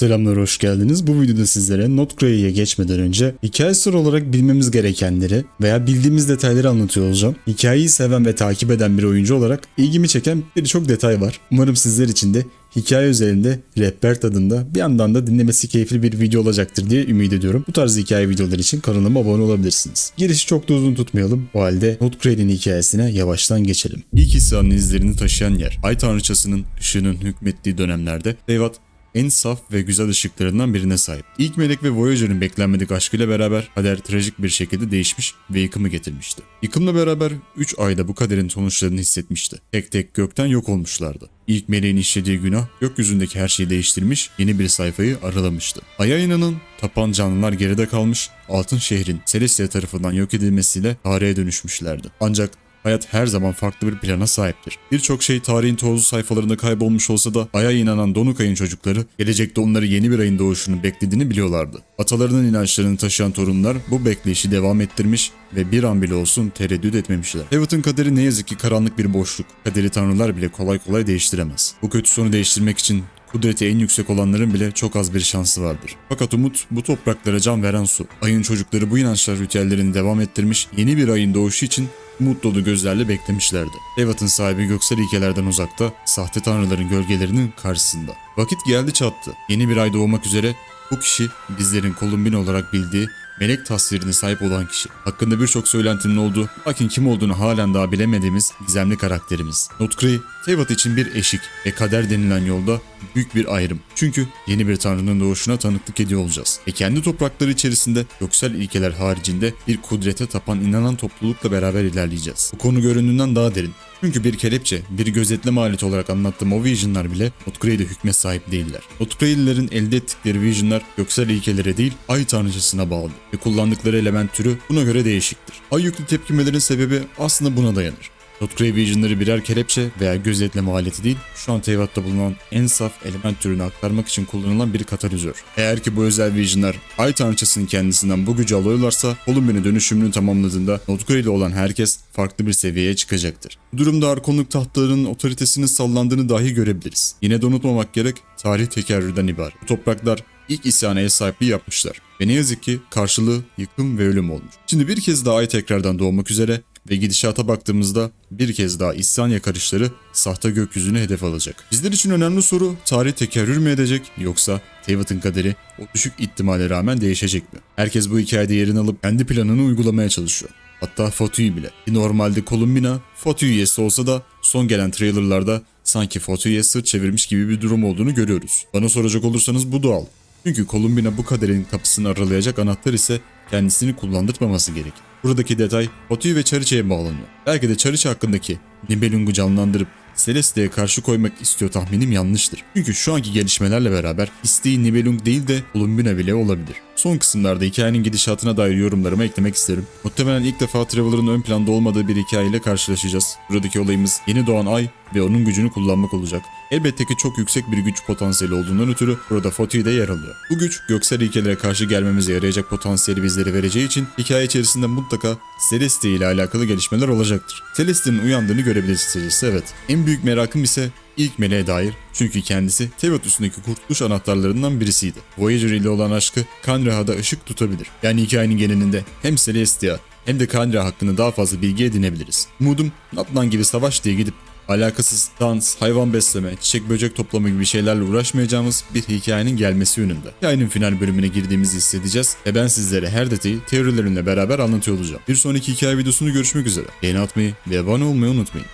Selamlar hoş geldiniz. Bu videoda sizlere Notgrade'ye geçmeden önce hikayesel olarak bilmemiz gerekenleri veya bildiğimiz detayları anlatıyor olacağım. Hikayeyi seven ve takip eden bir oyuncu olarak ilgimi çeken birçok detay var. Umarım sizler için de hikaye üzerinde rehber tadında bir yandan da dinlemesi keyifli bir video olacaktır diye ümit ediyorum. Bu tarz hikaye videoları için kanalıma abone olabilirsiniz. Girişi çok da uzun tutmayalım. O halde Notgrade'in hikayesine yavaştan geçelim. İlk İsa'nın izlerini taşıyan yer, Ay Tanrıçası'nın ışığının hükmettiği dönemlerde Devat en saf ve güzel ışıklarından birine sahip. İlk melek ve Voyager'ın beklenmedik aşkıyla beraber kader trajik bir şekilde değişmiş ve yıkımı getirmişti. Yıkımla beraber 3 ayda bu kaderin sonuçlarını hissetmişti. Tek tek gökten yok olmuşlardı. İlk meleğin işlediği günah gökyüzündeki her şeyi değiştirmiş, yeni bir sayfayı aralamıştı. Aya inanan, tapan canlılar geride kalmış, altın şehrin Celestia tarafından yok edilmesiyle tarihe dönüşmüşlerdi. Ancak Hayat her zaman farklı bir plana sahiptir. Birçok şey tarihin tozlu sayfalarında kaybolmuş olsa da Ay'a inanan Donukay'ın çocukları gelecekte onları yeni bir ayın doğuşunu beklediğini biliyorlardı. Atalarının inançlarını taşıyan torunlar bu bekleyişi devam ettirmiş ve bir an bile olsun tereddüt etmemişler. Heaven'ın kaderi ne yazık ki karanlık bir boşluk. Kaderi tanrılar bile kolay kolay değiştiremez. Bu kötü sonu değiştirmek için Kudreti en yüksek olanların bile çok az bir şansı vardır. Fakat umut bu topraklara can veren su. Ayın çocukları bu inançlar ritüellerini devam ettirmiş, yeni bir ayın doğuşu için umut dolu gözlerle beklemişlerdi. Evat'ın sahibi göksel ilkelerden uzakta, sahte tanrıların gölgelerinin karşısında. Vakit geldi çattı. Yeni bir ay doğmak üzere bu kişi bizlerin Kolumbin olarak bildiği melek tasvirine sahip olan kişi. Hakkında birçok söylentinin olduğu lakin kim olduğunu halen daha bilemediğimiz gizemli karakterimiz. Notkree, Tevat için bir eşik ve kader denilen yolda büyük bir ayrım. Çünkü yeni bir tanrının doğuşuna tanıklık ediyor olacağız. Ve kendi toprakları içerisinde göksel ilkeler haricinde bir kudrete tapan inanan toplulukla beraber ilerleyeceğiz. Bu konu göründüğünden daha derin. Çünkü bir kelepçe, bir gözetleme aleti olarak anlattığım o visionlar bile Notgrade'e hükme sahip değiller. Notgrade'lilerin elde ettikleri visionlar göksel ilkelere değil ay tanrıçasına bağlı ve kullandıkları element türü buna göre değişiktir. Ay yüklü tepkimelerin sebebi aslında buna dayanır. Notgrave Vision'ları birer kelepçe veya gözetleme aleti değil, şu an Teyvat'ta bulunan en saf element türünü aktarmak için kullanılan bir katalizör. Eğer ki bu özel Vision'lar Ay Tanrıçası'nın kendisinden bu gücü alıyorlarsa, Columbine dönüşümünü tamamladığında Notgrave ile olan herkes farklı bir seviyeye çıkacaktır. Bu durumda Arkonluk tahtlarının otoritesinin sallandığını dahi görebiliriz. Yine de unutmamak gerek, tarih tekerrürden ibaret. Bu topraklar ilk isyana ev sahipliği yapmışlar. Ve ne yazık ki karşılığı yıkım ve ölüm olmuş. Şimdi bir kez daha ay tekrardan doğmak üzere ve gidişata baktığımızda bir kez daha isyan yakarışları sahte gökyüzünü hedef alacak. Bizler için önemli soru tarih tekerrür mü edecek yoksa Tevat'ın kaderi o düşük ihtimale rağmen değişecek mi? Herkes bu hikayede yerini alıp kendi planını uygulamaya çalışıyor. Hatta Fatui bile. Normalde Columbina Fatui üyesi olsa da son gelen trailerlarda sanki Fatui'ye sırt çevirmiş gibi bir durum olduğunu görüyoruz. Bana soracak olursanız bu doğal. Çünkü Columbina bu kaderin kapısını aralayacak anahtar ise kendisini kullandırmaması gerek. Buradaki detay Fatui ve Chariche'ye bağlanıyor. Belki de Chariche hakkındaki Nibelung'u canlandırıp Celeste'ye karşı koymak istiyor tahminim yanlıştır. Çünkü şu anki gelişmelerle beraber isteği Nibelung değil de Columbina bile olabilir. Son kısımlarda hikayenin gidişatına dair yorumlarımı eklemek isterim. Muhtemelen ilk defa Traveler'ın ön planda olmadığı bir hikayeyle karşılaşacağız. Buradaki olayımız yeni doğan ay ve onun gücünü kullanmak olacak. Elbette ki çok yüksek bir güç potansiyeli olduğundan ötürü burada Fatih de yer alıyor. Bu güç göksel ilkelere karşı gelmemize yarayacak potansiyeli bizlere vereceği için hikaye içerisinde mutlaka Celestia ile alakalı gelişmeler olacaktır. Celestia'nın uyandığını görebilirsiniz evet. En büyük merakım ise ilk meleğe dair çünkü kendisi Tevat üstündeki kurtuluş anahtarlarından birisiydi. Voyager ile olan aşkı Kanraha'da ışık tutabilir. Yani hikayenin genelinde hem Celestia hem de Kanra hakkında daha fazla bilgi edinebiliriz. Umudum Natlan gibi savaş diye gidip alakasız dans, hayvan besleme, çiçek böcek toplama gibi şeylerle uğraşmayacağımız bir hikayenin gelmesi yönünde. Hikayenin final bölümüne girdiğimizi hissedeceğiz ve ben sizlere her detayı teorilerimle beraber anlatıyor olacağım. Bir sonraki hikaye videosunu görüşmek üzere. Beğeni atmayı ve abone olmayı unutmayın.